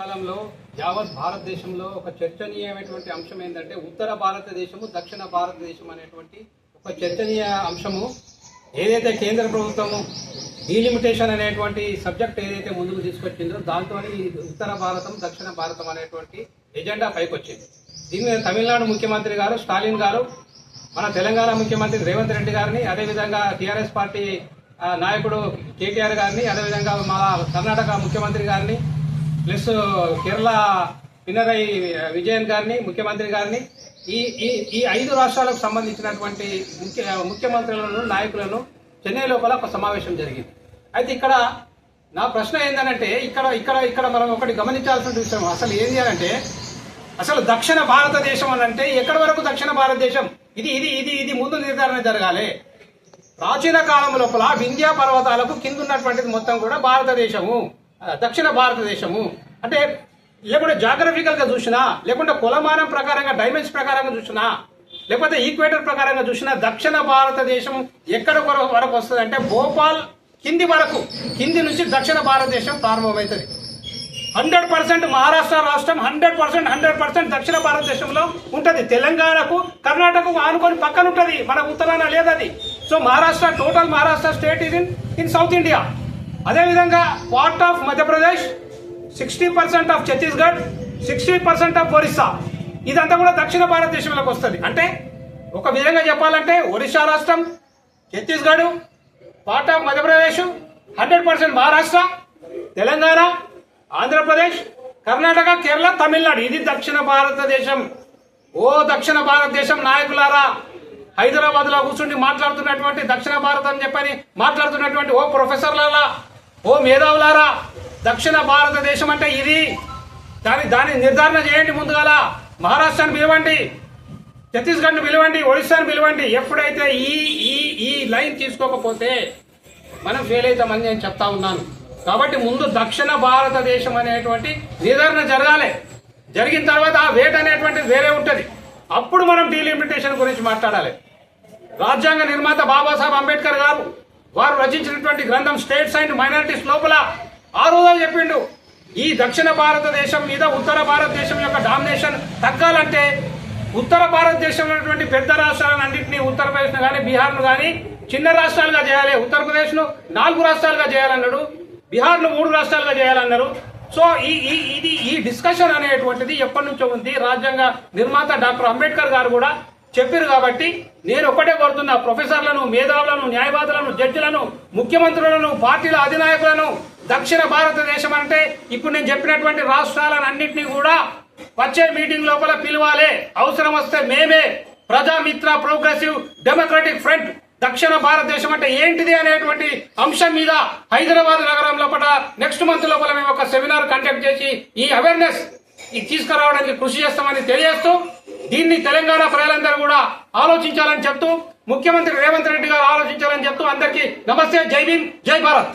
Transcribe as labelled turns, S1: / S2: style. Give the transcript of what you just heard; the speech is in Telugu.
S1: కాలంలో యావత్ భారతదేశంలో ఒక చర్చనీయమైనటువంటి అంశం ఏంటంటే ఉత్తర భారతదేశము దక్షిణ భారతదేశం అనేటువంటి ఒక చర్చనీయ అంశము. ఏదైతే కేంద్ర ప్రభుత్వము డీలిమిటేషన్ అనేటువంటి సబ్జెక్ట్ ఏదైతే ముందుకు తీసుకొచ్చిందో దాంతో ఉత్తర భారతం దక్షిణ భారతం అనేటువంటి ఎజెండా పైకొచ్చింది. దీని మీద తమిళనాడు ముఖ్యమంత్రి గారు స్టాలిన్ గారు మన తెలంగాణ ముఖ్యమంత్రి రేవంత్ రెడ్డి గారిని అదేవిధంగా టీఆర్ఎస్ పార్టీ నాయకుడు కేటీఆర్ గారిని అదేవిధంగా మన కర్ణాటక ముఖ్యమంత్రి గారిని ప్లస్ కేరళ పినరై విజయన్ గారిని ముఖ్యమంత్రి గారిని ఈ ఈ ఈ ఐదు రాష్ట్రాలకు సంబంధించినటువంటి ముఖ్య ముఖ్యమంత్రులను నాయకులను చెన్నై లోపల ఒక సమావేశం జరిగింది. అయితే ఇక్కడ నా ప్రశ్న ఏంటంటే ఇక్కడ ఇక్కడ ఇక్కడ మనం ఒకటి గమనించాల్సిన విషయం అసలు ఏంటి అంటే అసలు దక్షిణ భారతదేశం అని అంటే ఎక్కడి వరకు దక్షిణ భారతదేశం? ఇది ఇది ఇది ఇది ముందు నిర్ధారణ జరగాలి. ప్రాచీన కాలం లోపల వింధ్యా పర్వతాలకు కింద ఉన్నటువంటిది మొత్తం కూడా భారతదేశము. దక్షిణ భారతదేశము. అంటే లేకుంటే జాగ్రఫికల్గా చూసినా లేకుంటే కులమానం ప్రకారంగా డైమెన్స్ ప్రకారంగా చూసినా లేకపోతే ఈక్వేటర్ ప్రకారంగా చూసినా దక్షిణ భారతదేశం ఎక్కడ వరకు వస్తుంది అంటే భోపాల్ కింది వరకు కింది నుంచి దక్షిణ భారతదేశం ప్రారంభమవుతుంది. హండ్రెడ్ పర్సెంట్ మహారాష్ట్ర రాష్ట్రం హండ్రెడ్ పర్సెంట్ హండ్రెడ్ పర్సెంట్ దక్షిణ భారతదేశంలో ఉంటుంది. తెలంగాణకు కర్ణాటకకు ఆనుకొని పక్కన ఉంటుంది మన ఉత్తరాన లేదది. So Maharashtra total Maharashtra state is in in south India అదేవిధంగా part of Madhya Pradesh sixty percent of Chhattisgarh sixty percent of Orissa ఇదంతా కూడా దక్షిణ భారతదేశంలోకి వస్తుంది. అంటే ఒక విధంగా చెప్పాలంటే ఒరిస్సా రాష్ట్రం Chhattisgarh part of Madhya Pradesh hundred percent Maharashtra Telangana Andhra Pradesh Karnataka Kerala Tamil Nadu. ఇది దక్షిణ భారతదేశం. ఓ దక్షిణ భారతదేశం నాయకులారా హైదరాబాద్లో కూర్చుండి మాట్లాడుతున్నటువంటి దక్షిణ భారత్ అని చెప్పని మాట్లాడుతున్నటువంటి ఓ ప్రొఫెసర్లారా ఓ మేధావులారా దక్షిణ భారతదేశం అంటే ఇది. దాని దాన్ని నిర్ధారణ చేయండి ముందుగాల. మహారాష్ట్రను పిలవండి ఛత్తీస్గఢ్ను పిలవండి ఒడిశాను పిలవండి. ఎప్పుడైతే ఈ ఈ ఈ లైన్ తీసుకోకపోతే మనం ఫెయిల్ అవుతామని నేను చెప్తా ఉన్నాను. కాబట్టి ముందు దక్షిణ భారతదేశం అనేటువంటి నిర్ధారణ జరగాలి. జరిగిన తర్వాత ఆ వేట్ అనేటువంటిది వేరే ఉంటుంది. అప్పుడు మనం డీలిమిటేషన్ గురించి మాట్లాడాలి. రాజ్యాంగ నిర్మాత బాబాసాహెబ్ అంబేద్కర్ గారు వారు రచించినటువంటి గ్రంథం స్టేట్స్ అండ్ మైనారిటీస్ లోపల ఆ రోజు చెప్పిండు. ఈ దక్షిణ భారతదేశం మీద ఉత్తర భారతదేశం యొక్క డామినేషన్ తగ్గాలంటే ఉత్తర భారతదేశంలో ఉన్నటువంటి పెద్ద రాష్ట్రాలను అన్నింటినీ ఉత్తరప్రదేశ్ను కానీ బీహార్ను కానీ చిన్న రాష్ట్రాలుగా చేయాలి. ఉత్తరప్రదేశ్ను నాలుగు రాష్ట్రాలుగా చేయాలన్నాడు. బీహార్ను మూడు రాష్ట్రాలుగా చేయాలన్నారు. సో ఈ ఈ ఇది ఈ డిస్కషన్ అనేటువంటిది ఎప్పటి నుంచో ఉంది. రాజ్యాంగ నిర్మాత డాక్టర్ అంబేద్కర్ గారు కూడా చెప్పారు కాబట్టి నేను ఒకటే కోరుతున్నా ప్రొఫెసర్లను మేధావులను న్యాయవాదులను జడ్జిలను ముఖ్యమంత్రులను పార్టీల అధినాయకులను దక్షిణ భారతదేశం అంటే ఇప్పుడు నేను చెప్పినటువంటి రాష్ట్రాలను అన్నింటినీ కూడా వచ్చే మీటింగ్ లోపల పిలవాలి. అవసరం వస్తే మేమే ప్రజామిత్ర ప్రోగ్రెసివ్ డెమోక్రటిక్ ఫ్రంట్ దక్షిణ భారతదేశం అంటే ఏంటిది అనేటువంటి అంశం మీద హైదరాబాద్ నగరం లోపల నెక్స్ట్ మంత్ లోపల మేము ఒక సెమినార్ కండక్ట్ చేసి ఈ అవేర్నెస్ ఈ తీసుకురావడానికి కృషి చేస్తామని తెలియజేస్తూ దీన్ని తెలంగాణ ప్రజలందరూ కూడా ఆలోచించాలని చెప్తూ ముఖ్యమంత్రి రేవంత్ రెడ్డి గారు ఆలోచించాలని చెప్తూ అందరికీ నమస్తే జై భీమ్ జై భారత్.